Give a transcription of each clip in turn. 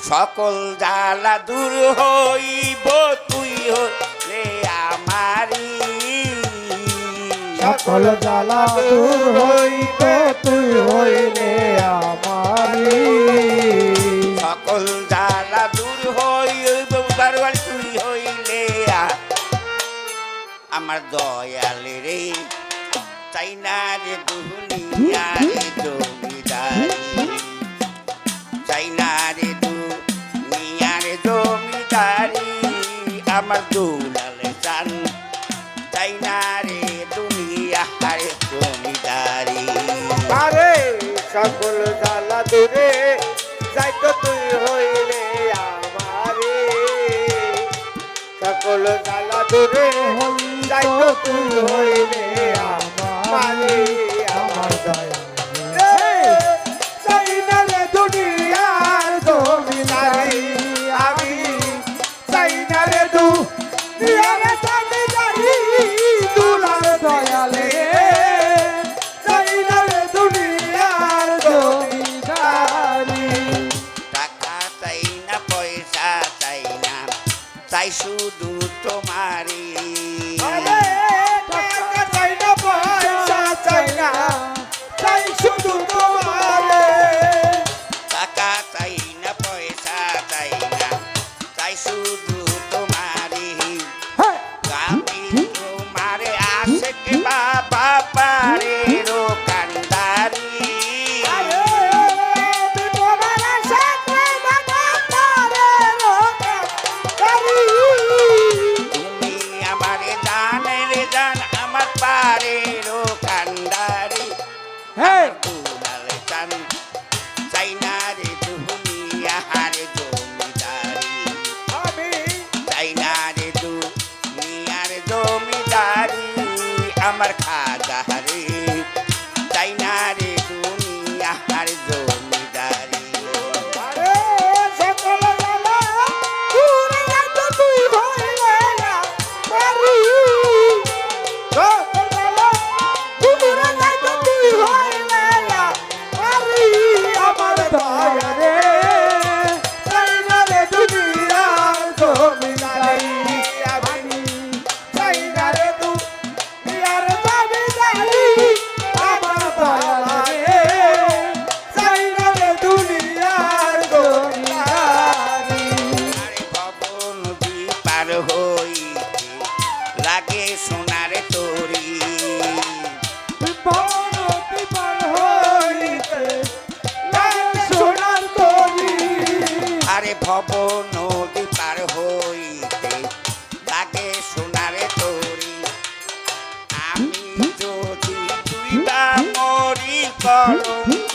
সকল জ্বালা দূর হইব তুই হলে আমারি সকল জ্বালা দূর হইতে তুই হইলে আমারি সকল জ্বালা দূর হইব বারবার তুই হইলে আমার দয়াল রে চাই না রে দুনিয়া রে আমার দুলাল চান চাই না রে দুনিয়া রে জমিদারি। আরে সকল জ্বালা দূরে যাইতো তুই হইলে আমারি। সকল জ্বালা দূরে যাইতো তুই হইলে আমার। আমার পার হইতে লাগে সোনার তরি। আরে ভব নদী পার হইতে লাগে সোনার তরি। আমি যদি তুই মরি কলঙ্ক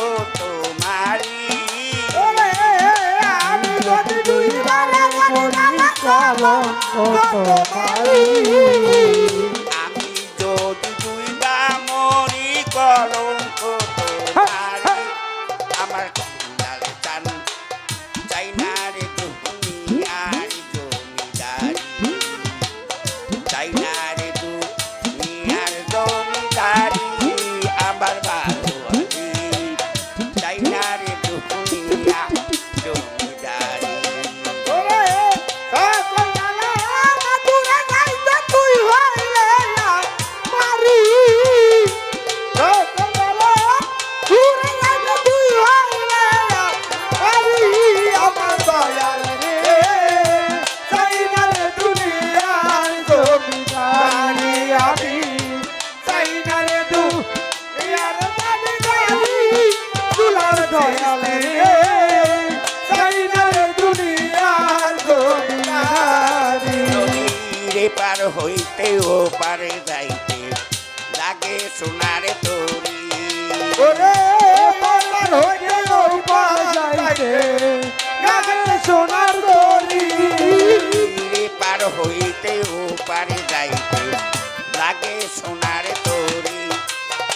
কলঙ্ক তোমারি আমি পার হইতে ও পারে যাইতে লাগে সোনার তরি। ওরে পার হয়ে ওই বাজাইতে গাগে সোনার দড়ি নদীরে পার হইতে ও পারে যাইতে লাগে সোনার তরি।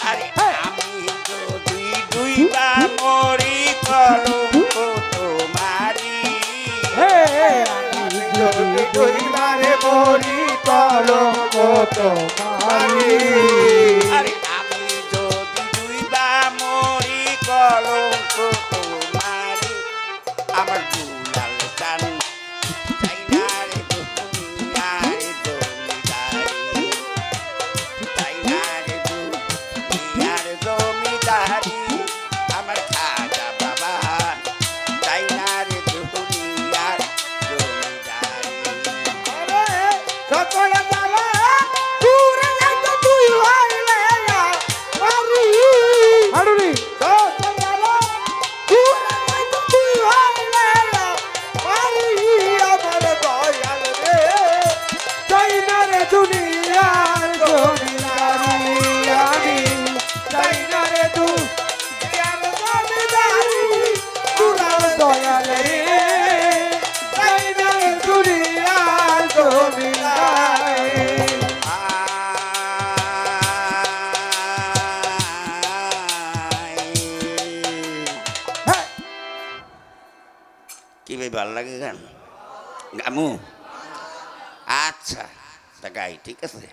আরে আমি যদি দুই বা মরি কলঙ্ক তোমারি মরি। কলঙ্ক তোমারি কি ভাই ভালো লাগে গান? গামু? আচ্ছা তা গাই ঠিক আছে।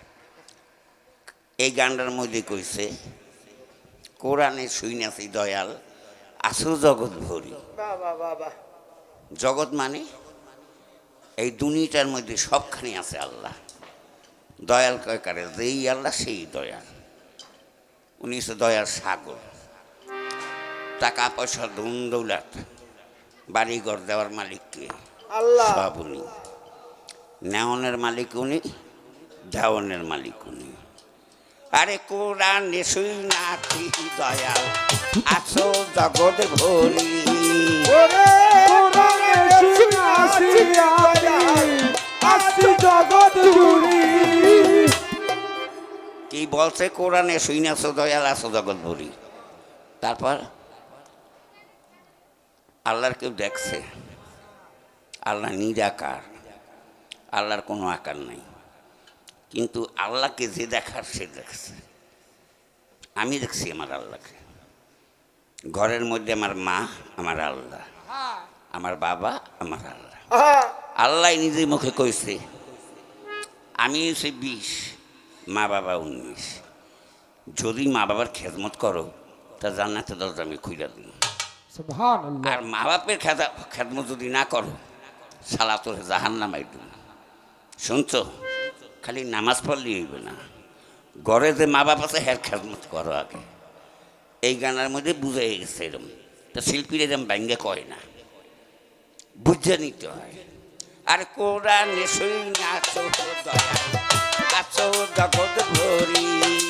এই গানটার মধ্যে কইছে কোরআনে শুইনাছি দয়াল আসু জগৎ ভরি। জগৎ মানে? এই দুনিটার মধ্যে সবখানে আছে আল্লাহ। দয়াল কয় কারে যেই আল্লাহ সেই দয়াল। উনি হচ্ছে দয়াল সাগর। টাকা পয়সা ধুন দৌলাত। বাড়ি ঘর দেওয়ার মালিক কে? আল্লাহ। সব উনি। নেওয়ানের মালিক উনি দেওয়ানের মালিক উনি। আরে কোরআন শুই নাতি দয়াল আছো জগৎ ভরি। কি বলছে? কোরআনে শুইনাছো দয়াল আছো জগৎ ভরি। তারপর? আল্লাহর কেউ দেখছে, আল্লাহ নিরাকার, আল্লাহর কোনো আকার নাই। কিন্তু আল্লাহকে যে দেখার, সে দেখছে। আমি দেখছি আমার আল্লাহকে। ঘরের মধ্যে আমার মা, আমার আল্লাহ। আমার বাবা, আমার আল্লাহ। আল্লাহ নিজের মুখে কইছে, আমি হচ্ছে বিশ, মা বাবা উনিশ। যদি মা বাবার খেদমত করো, তা জান্নাতে দরজা আমি খুলে দিই আর মা বাপের খেদা খেদমত যদি না করো সালা তোর জাহান নামাই শুনছো? খালি নামাজ পড়লে হইবে না। ঘরে যে মা বাপ আছে হ্যার খেদমত করো আগে। এই গানের মধ্যে বুঝে গেছে এরম। তো শিল্পীর এরম ব্যাঙ্গে কয় না। বুঝে নিতে হয়। আর কোরআন শুই না আছো দয়া, আছো জগৎ ভরি।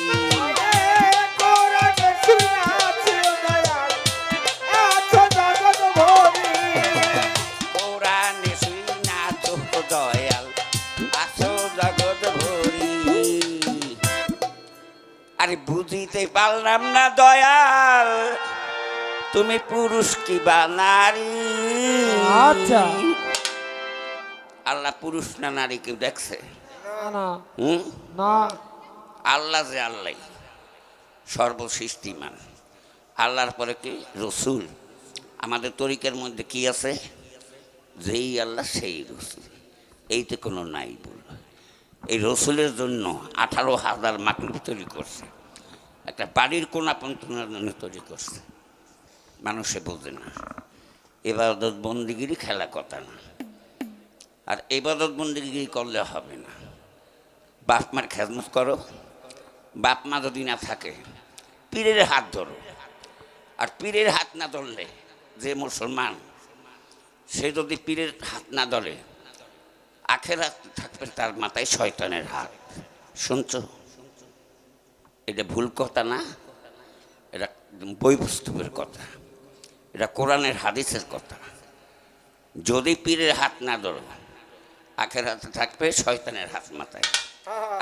আরে বুঝিতে পারলাম না দয়াল। তুমি পুরুষ কি বা নারী? আচ্ছা। আল্লাহ পুরুষ না নারী কেউ দেখছে? হুম? না। আল্লাহ যে আল্লাহ সর্বসৃষ্টিমান। আল্লাহর পরে কি? রসুল। আমাদের তরিকের মধ্যে কি আছে? যেই আল্লাহ সেই রসুল। এইতে কোনো নাই বল এই রসুলের জন্য আঠারো হাজার মাকলুক তৈরি করছে। একটা বাড়ির কোনা জন্য তৈরি করছে। মানুষে বোঝে না। এবাদত বন্দিগিরি খেলা কথা না। আর এবাদত বন্দিগিরি করলে হবে না। বাপ মার খেদমত করো, বাপ মা যদি না থাকে, পীরের হাত ধরো। আর পীরের হাত না ধরলে যে মুসলমান, সে যদি পীরের হাত না ধরে আখের হাত থাকবে তার মাথায় শয়তানের হাত। শুনছো? এটা ভুল কথা না, এটা একদম পুস্তকের কথা, এটা কোরআনের হাদিসের কথা। যদি পীরের হাত না ধরো, আখের হাতে থাকবে শয়তানের হাত মাথায়।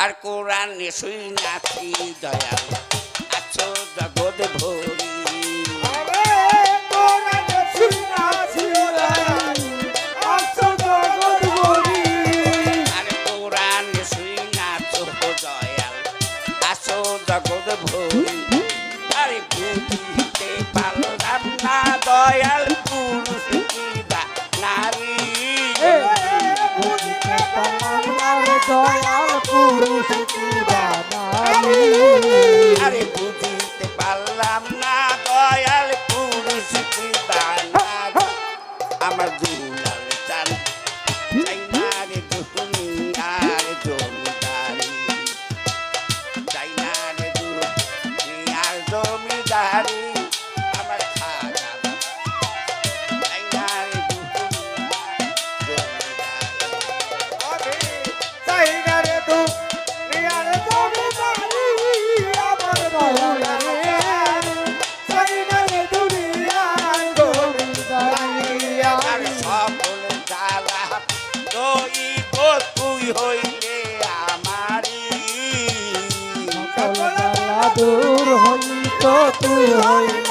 আর কোরআন নেশুই নাচি দয়াল, আছো জগৎ ভরি। আরে বুঝিতে পারলাম না দয়াল পুরুষ কি আমার দূর হইত তুই হইলে